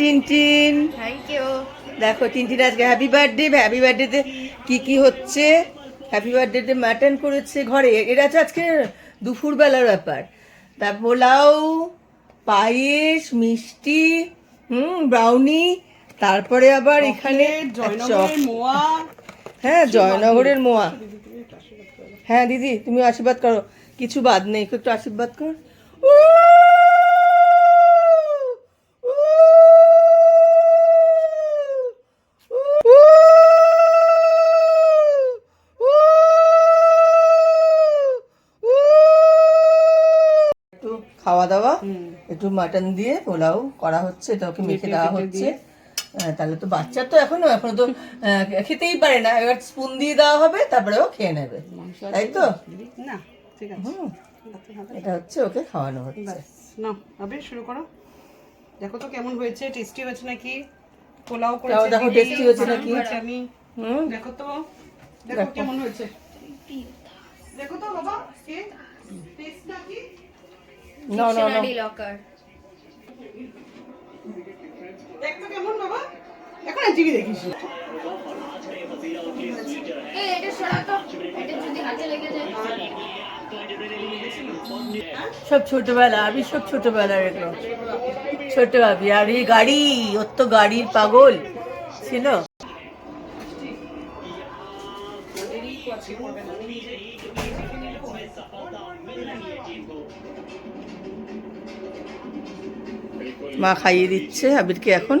Tintin thank you দেখো Tintin আজকে happy birthday happy বার্থডেতে কি কি হচ্ছে? হ্যাপি বার্থডেতে মাটন করেছে ঘরে। এটা হচ্ছে আজকে দুপুরবেলার ব্যাপার। তা পোলাও পায়েস মিষ্টি হুম ব্রাউনি তারপরে আবার এখানে হ্যাঁ জয়নগরের মোয়া। হ্যাঁ দিদি তুমি আশীর্বাদ করো। কিছু বাদ নেই একটু আশীর্বাদ কর। খাওয়া দাওয়া একটু মাটন দিয়ে পোলাও করা হচ্ছে এটা ওকে মেখে দেওয়া হচ্ছে। হ্যাঁ, তাহলে তো বাচ্চা তো এখনও এখনও তো খেতেই পারে না। এবার স্পুন দিয়ে দেওয়া হবে তারপরে ও খেয়ে নেবে। তাই তো? না ঠিক আছে। এটা হচ্ছে ওকে খাওয়ানো হচ্ছে। না হবে শুরু করো। দেখো তো কেমন হয়েছে টেস্টি হয়েছে নাকি? পোলাও করেছে দেখো টেস্টি হচ্ছে নাকি? আমি। হুম। দেখো তো দেখো কেমন হয়েছে। দেখো তো বাবা কে? টেস্ট নাকি? না না না ডিকশনারি লকার দেখ কেমন বাবা? এখন আর জিবি দেখিস এই এটা সরা তো। এটা যদি হাতে লেগে যায়। সব ছোটবেলা আমি সব ছোটবেলার এগুলো। ছোট আবি আর এই গাড়ি ওর তো গাড়ির পাগল ছিল। মা খাইয়ে দিচ্ছে আবিরকে এখন।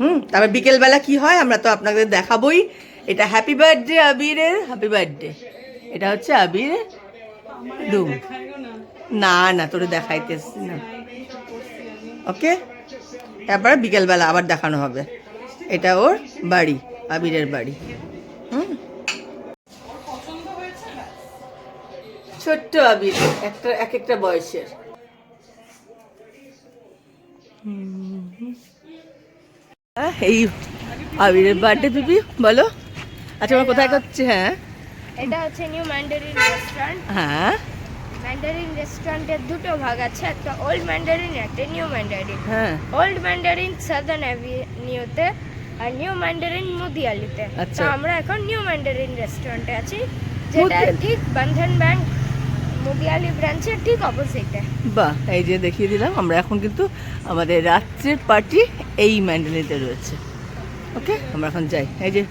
হুম, তারপর বিকেলবেলা কি হয় আমরা তো আপনাদের দেখাবোই। এটা হ্যাপি বার্থডে আবিরের হ্যাপি বার্থডে এটা হচ্ছে আবির রুম না না, তোরে দেখাইতেছি না। ওকে? তারপরে বিকেলবেলা আবার দেখানো হবে। এটা ওর বাড়ি, আবিরের বাড়ি। হুম। ছোট্ট আবির, একটা, এক একটা বয়সের। এই আবিরের বার্থডে দিবি বলো। আচ্ছা আমার কোথায় করছে হ্যাঁ? এটা হচ্ছে নিউ ম্যান্ডারিন রেস্টুরেন্ট হ্যাঁ। ম্যান্ডারিন রেস্টুরেন্টের দুটো ভাগ আছে একটা ওল্ড ম্যান্ডারিন একটা নিউ ম্যান্ডারিন হ্যাঁ। ওল্ড ম্যান্ডারিন সাদার্ন অ্যাভিনিউতে আর নিউ ম্যান্ডারিন মুদিয়ালিতে। আচ্ছা। তো আমরা এখন নিউ ম্যান্ডারিন রেস্টুরেন্টে আছি যেটা ঠিক বন্ধন ব্যাংক মুদিয়ালি ব্রাঞ্চের ঠিক অপোজিটে বাহ এই যে দেখিয়ে দিলাম আমরা এখন কিন্তু আমাদের রাত্রের পার্টি এই ম্যান্ডেলিতে রয়েছে। ওকে আমরা এখন যাই। এই যে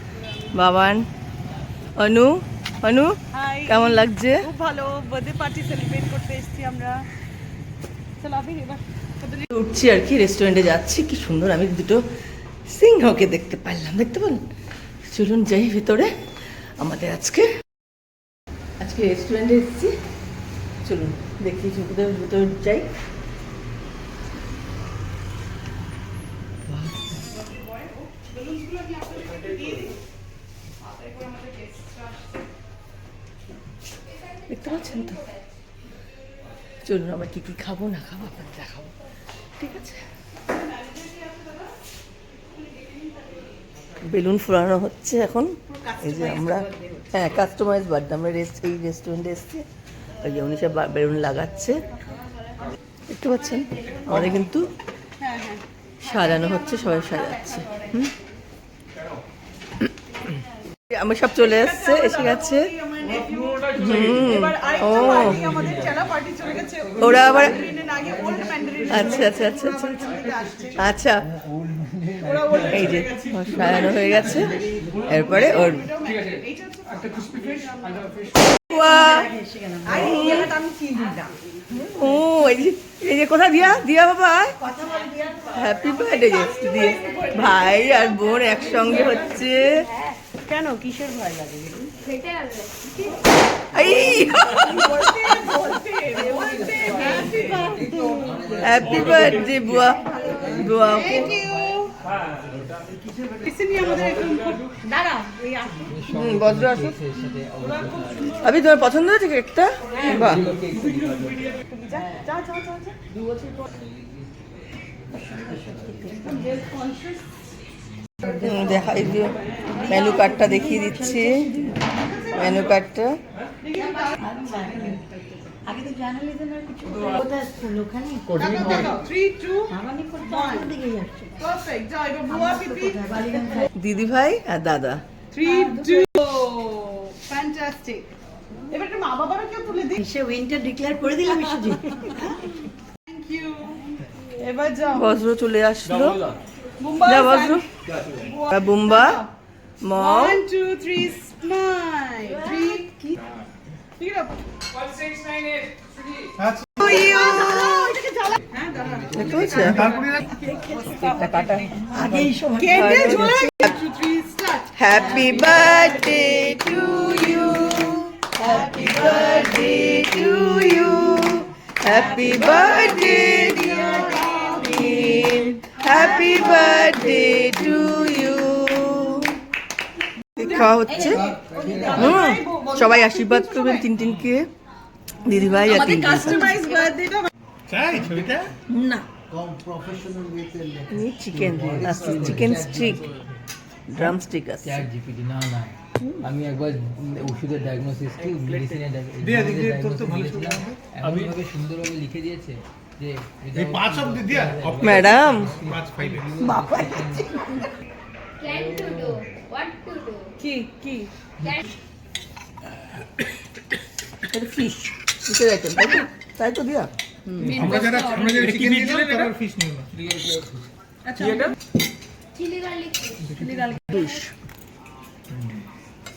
বাবান অনু অনু হাই কেমন লাগছে? খুব ভালো বার্থডে পার্টি সেলিব্রেট করতে এসেছি আমরা। চলো আবি এবার উঠছি আর কি রেস্টুরেন্টে যাচ্ছি কি সুন্দর আমি দুটো সিংহকে দেখতে পারলাম দেখতে পেলেন চলুন যাই ভেতরে আমাদের আজকে আজকে রেস্টুরেন্টে এসেছি। চলুন দেখি ভেতরে ভেতরে যাই। দেখতে পাচ্ছেন তো? চলুন আমরা কি কি খাব না খাব আপনাদের দেখাবো। ঠিক আছে? বেলুন ফুলানো হচ্ছে এখন। এই যে আমরা হ্যাঁ কাস্টমাইজ বার্থডে। আমরা রেস্ট এই রেস্টুরেন্টে এসেছি। ওই যে উনি সব বেলুন লাগাচ্ছে। দেখতে পাচ্ছেন? আমাদের কিন্তু সাজানো হচ্ছে, সবাই সাজাচ্ছে। হুম? আমরা সব চলে এসছে এসে গেছে। ও। ওরা আবার ম্যান্ডারিন আচ্ছা আচ্ছা আচ্ছা আচ্ছা। আচ্ছা। এই যে, সাজানো হয়ে গেছে। এরপরে ওর ও এই যে এই যে কোথা দিয়া? দিয়া বাবা? হ্যাপি বার্থডে দিয়ে ভাই আর বোন একসঙ্গে হচ্ছে। কেন? কিসের ভয় লাগে? হ্যাপি বার্থডে বুয়া। বুয়া। বজ্র আমি তোমার পছন্দ হয়েছে কেকটা? বাহ। যা যা যা যা যা। হুম, দেখা মেনু কার্ডটা দেখিয়ে দিচ্ছি। মেনু কার্ডটা আগে তো জার্নালিজমের কিছু কোথায় স্কুল ওখানে। দেখো দেখো থ্রি টু আগামী করতে আমার দিকে যাচ্ছে। পারফেক্ট যাও এবার বুয়া পিপি। দিদি ভাই আর দাদা। থ্রি টু ফ্যান্টাস্টিক এবার একটা মা বাবারও কেউ তুলে দিই। সে উইন্টার ডিক্লেয়ার করে দিলাম থ্যাংক ইউ এবার যাও। বজ্র চলে আসলো। মুম্বাই যা বজ্র। বুম্বা মম। One two three smile three কি? ঠিক আছে হ্যাঁ happy birthday to you happy birthday to you happy birthday happy birthday to you খাওয়া হচ্ছে? সবাই আশীর্বাদ করবেন তিন টিনটিনকে দিদিভাই আর টিনটিন কাস্টমাইজ বার্থডেটা না। চিকেন আছে চিকেন স্টিক ড্রাম স্টিক আছে। চ্যাট জিপিটি না না। আমি একবার ওষুধের ডায়াগনোসিস কি মেডিসিনের এমন ভাবে সুন্দরভাবে লিখে দিয়েছে যে এই পাঁচ অব্দি দিয়া ম্যাডাম পাঁচ ফাইভে Plan to do. What to do? কি কি? Can এটা ফিশ ফিশের আইটেম তাই তো? তাই তো দিয়া। আমরা যারা আমরা যারা চিকেন দিলাম তারা ফিশ নিল না chili garlic fish. Fish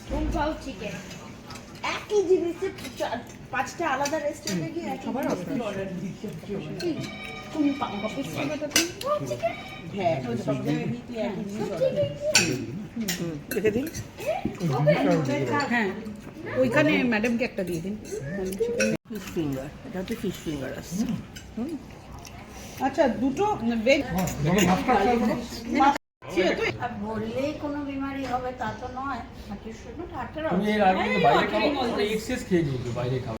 Kung Pao chicken. একই জিনিসে চার- পাঁচটা আলাদা রেস্টুরেন্টে গিয়ে সবার অর্ডার দিচ্ছে। তুমি পাও কপির সঙ্গে তো? তুমি হ্যাঁ তো সব জায়গায় একই জিনিস order রেখে দিন। হ্যাঁ। ওইখানে ম্যাডামকে একটা দিয়ে দিন। ফিশ ফিঙ্গার এটা হচ্ছে ফিশ ফিঙ্গার আসছে আচ্ছা দুটো ভেজ বললেই কোনো বিমারি হবে তা তো নয়। হাঁটির জন্য হাঁটার তুমি এর আগে বাইরে খাওয়া এক্সেস খেয়ে নিয়েছো বাইরে খাওয়া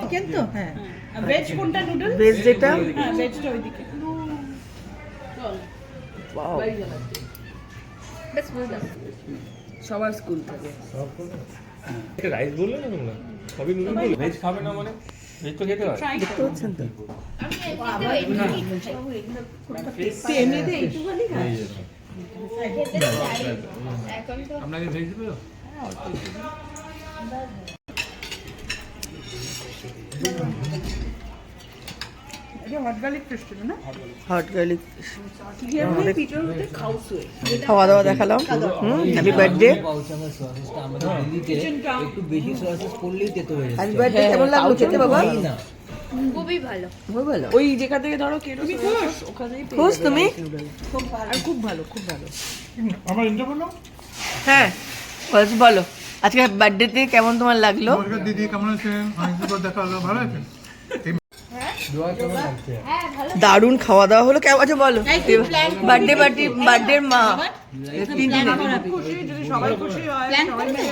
চিকেন তো? হ্যাঁ। ভেজ কোনটা নুডল ভেজ যেটা? হ্যাঁ ভেজটা ওইদিকে। Wow. সবার স্কুল থেকে। রাইস বললে না? তোমরা সবই নুডল বললে ভেজ খাবে না মানে? ভেজ তো খেতে হয়। দেখতে পাচ্ছেন তো? আমি এমনিতেও এমনি এমনিতে এইটুখানি হট গার্লিক খাউসুয়ে খাওয়া দাওয়া দেখালাম। হ্যাপি বার্থডে হয়ে। হ্যাপি বার্থডে কেমন লাগল খেতে বাবা? খুবই ভালো। খুব ভালো। ওই যেখান থেকে ধরো কেটো ওখানেই খুশ তুমি? খুব ভালো। খুব ভালো খুব ভালো। আমার ইন্টার বলল হ্যাঁ বলছি বলো। আজকে বার্থডেতে কেমন তোমার লাগল? দিদি কেমন আছেন অনেকদিন পর দেখা হলো ভালো আছেন দারুণ খাওয়া দাওয়া হলো। কেমন আছে বলো। বার্থডে পার্টি বার্থডের মা। টিনটিনের খুশি যদি সবাই খুশি হয়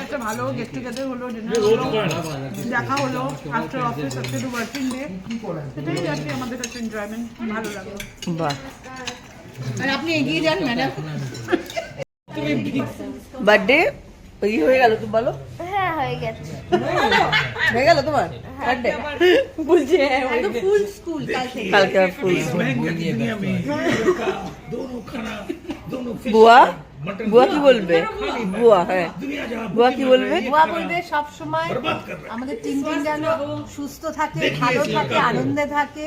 একটা ভালো গেট টুগেদার হলো দেখা হলো আফটার অফিস আজকে টু ওয়ার্কিং ডে সেটাই আর কি আমাদের কাছে এনজয়মেন্ট ভালো লাগল। বাহ। আর আপনি এগিয়ে যান ম্যাডাম বার্থডে ইয়ে হয়ে গেল তুমি বলো। হ্যাঁ হয়ে গেছে হয়ে গেল তোমার বার্থডে বলছে ফুল স্কুল কাল থেকে কালকে ফুল বুয়া বুয়া কি বলবে? বুয়া হ্যাঁ। বুয়া কি বলবে? বুয়া বলবে সব সময় আমাদের তিন দিন যেন সুস্থ থাকে ভালো থাকে আনন্দে থাকে।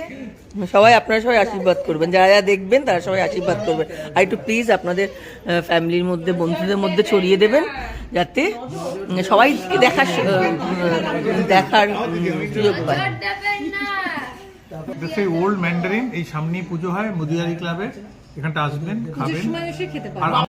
সবাই আপনারা সবাই আশীর্বাদ করবেন। যারা যারা দেখবেন তারা সবাই আশীর্বাদ করবেন। আর একটু প্লিজ আপনাদের ফ্যামিলির মধ্যে বন্ধুদের মধ্যে ছড়িয়ে দেবেন যাতে উম, সবাই দেখার দেখার সুযোগ পায়। দেবেন সেই ওল্ড ম্যান্ডারিন এই সামনেই পুজো হয় মুদিয়ারি ক্লাবে এখানটা আসবেন খাবেন। আর